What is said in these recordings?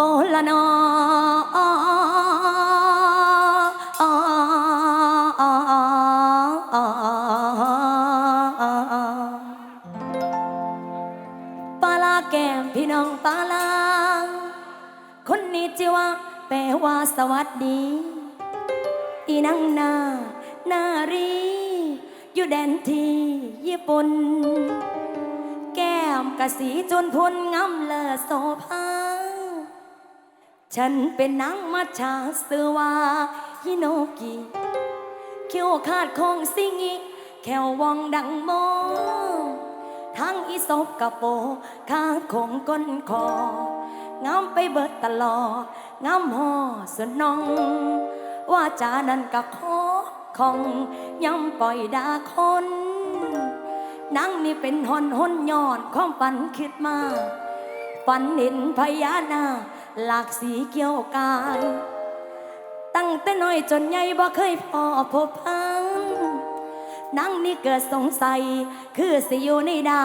โอละนอปลาลาแก้มพี่น้องปลาลาคนนี้จิว่าแปลว่าสวัสดี อีนังนานารี อยู่แดนที่ญี่ปุ่น แก้มกะสีจนพ้นงำเลอโซภา ฉันเป็นนางมัจฉาเสือวาฮิโนกิเขียวขาดของสิงิแขววองดังโมทั้งอีศบกะโปขาของก้นคองามไปเบิดตลอดงามห่อสนอง ว่าจานั้นกะขอของย้ำปล่อยดาคนนางนี่เป็นหอนหอนยอนความฝันคิดมาฝันเห็นพญานาค หลากสีเกี่ยวกายตั้งแต่น้อยจนใหญ่บ่เคยพอพบพังนางนี่เกิดสงสัย คือสิอยู่ในดา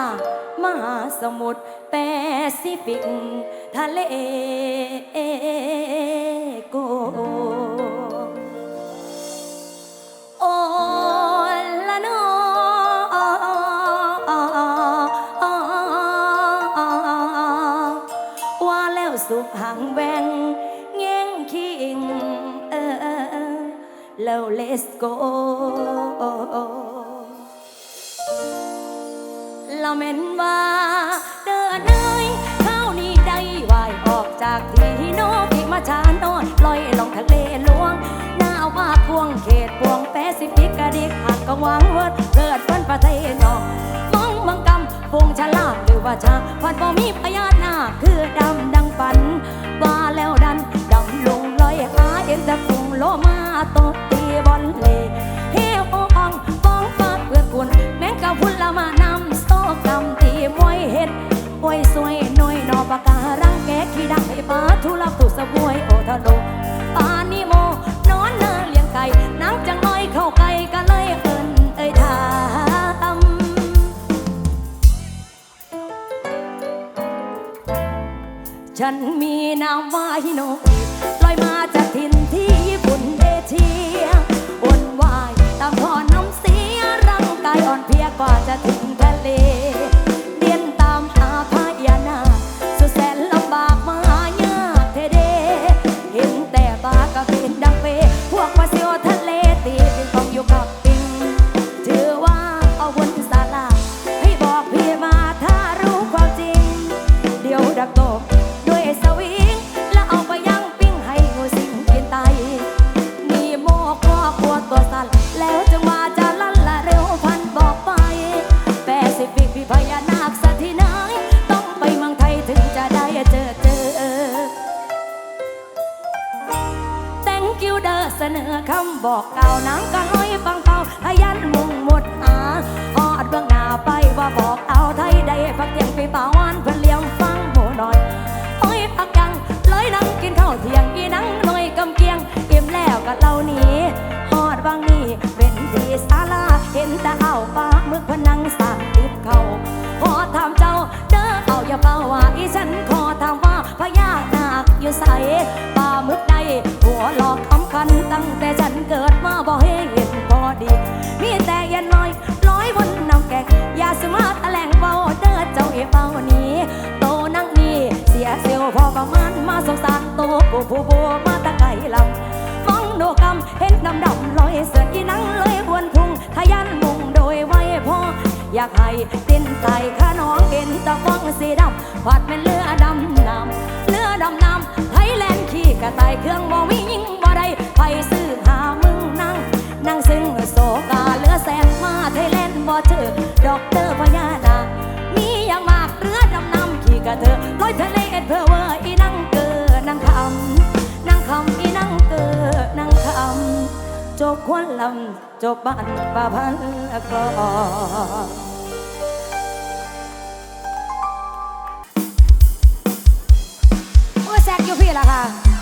มหาสมุทรแปซิฟิก ทะเลโก let's go ละเม็นว่าเดินเนยข้านี้ได้วายออกจากที่โนพี่มาชานอนลอยลงทะเลหลวงหน้าว่าพวงเขตพวงแปซิฟิกกระดิกหักกวางเวิร์ดเกิดฝันประเทศนอก กำพงฉลาดหรือว่าชาพันบ่มีพยานาคคือดำดังฝัน ว่าแล้วดันดำลงลอยหาเอ็นแต่ฟุงโลมาตบตีบอลเลเฮวอ่องฟองฟ้าเพื่อกุนแมงกะพุนละมานำโซกำตีมวยเห็ดป่วยสวยน้อยนอปากการังแกขี้ดังให้ป้าทุลักตุสบวยโอทะโล ฉันมีนามว่าฮิโนกิลอยมาจากถิ่นที่ญี่ปุ่นเอเชียวนวายตามท่อน้ำเสียร่างกายอ่อนเพลียกว่าจะถึงทะเล มแล้วก็เล่าหนีฮอดบางนี่เป็นสีสาลาเห็นแต่เอาปลาหมึกพนังสั่งติบเขาขอถามเจ้าเด้อเอาอย่าเป่าว่าอีฉันคากให้ตินไตข้าน้องเห็นตะฟองสีดำผัดเป็นเรือดำน้ำเรือดำน้ำไทยแลนด์ขี่กระต่ายเครื่องบ่มียิงบ่ได้ไปซื้อหามึงนั่งนั่งซึ่งโศกาเรือแสนมาไทยแลนด์บ่เจอดอกเตอร์พญานาคมีอย่างมากเรือดำน้ำขี่กระเธอลอยทะเลเอ็ดเพอเวอร์อีนั่งเกิดนั่งคำนั่งคำอีนั่งเกิดนั่งคำจบควนลำจบบ้านป่าพันกรอ อ้ย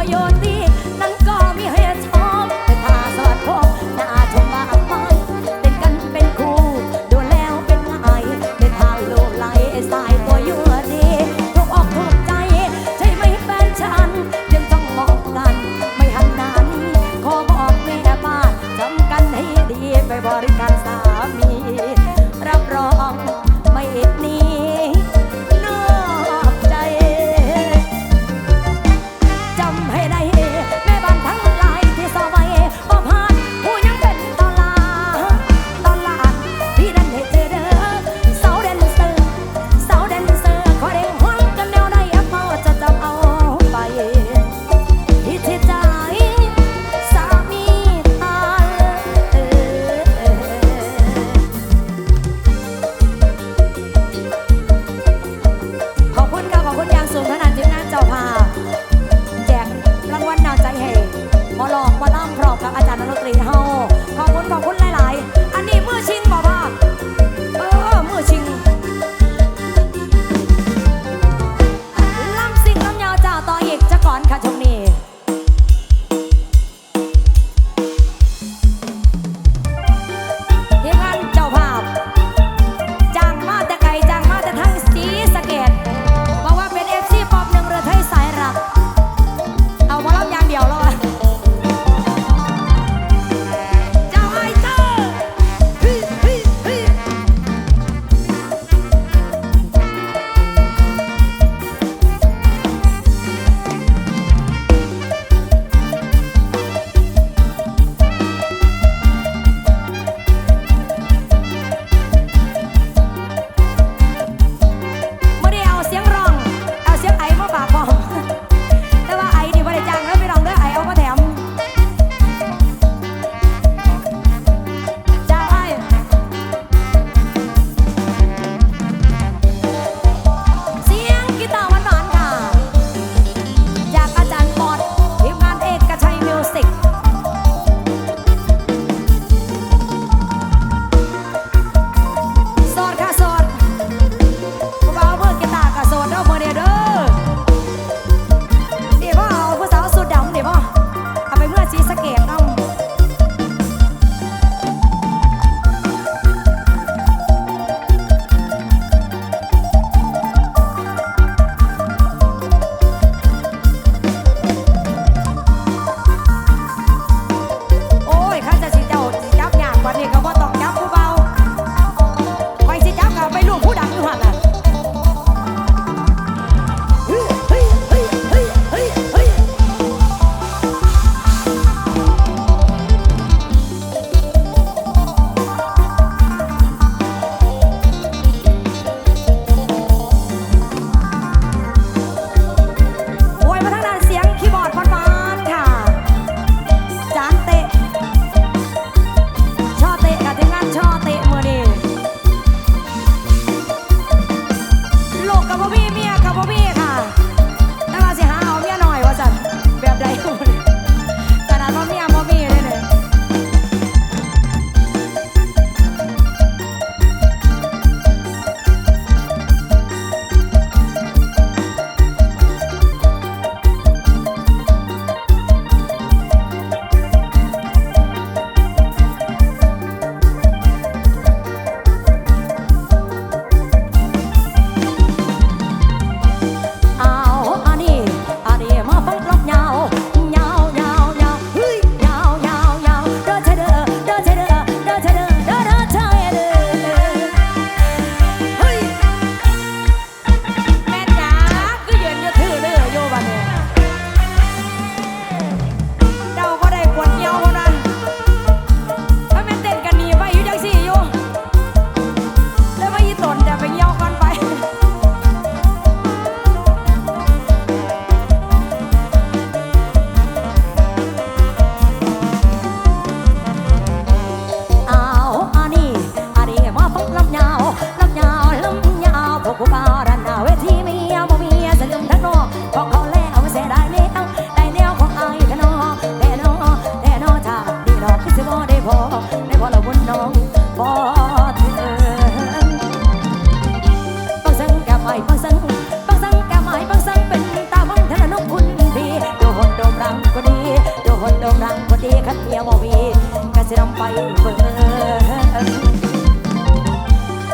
โคโยตีนั้น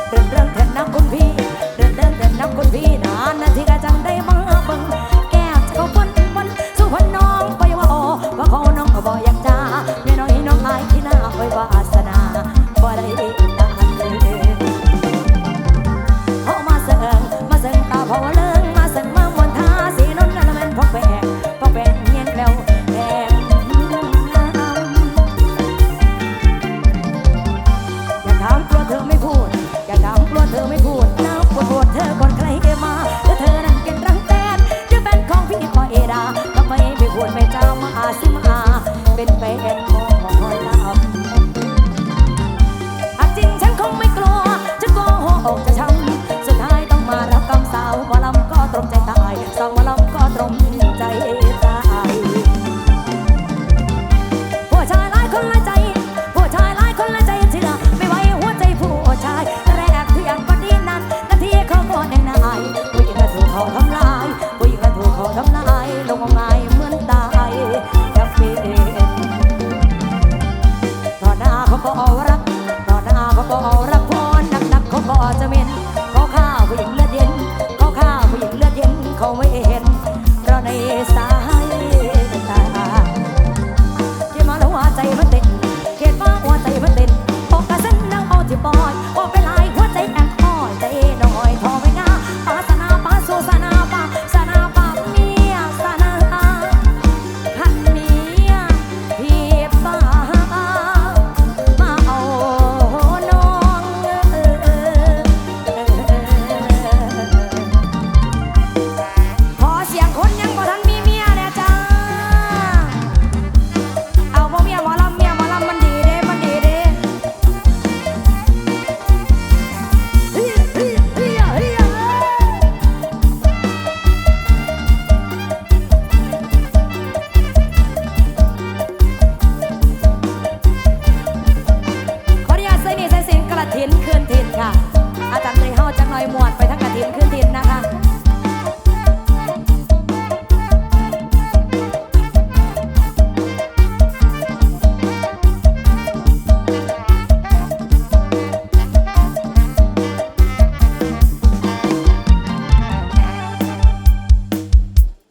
เดินเดินเดินนับคนพี่เดินเดินเดินนับคนพี่นานนาทีกะจังได้มา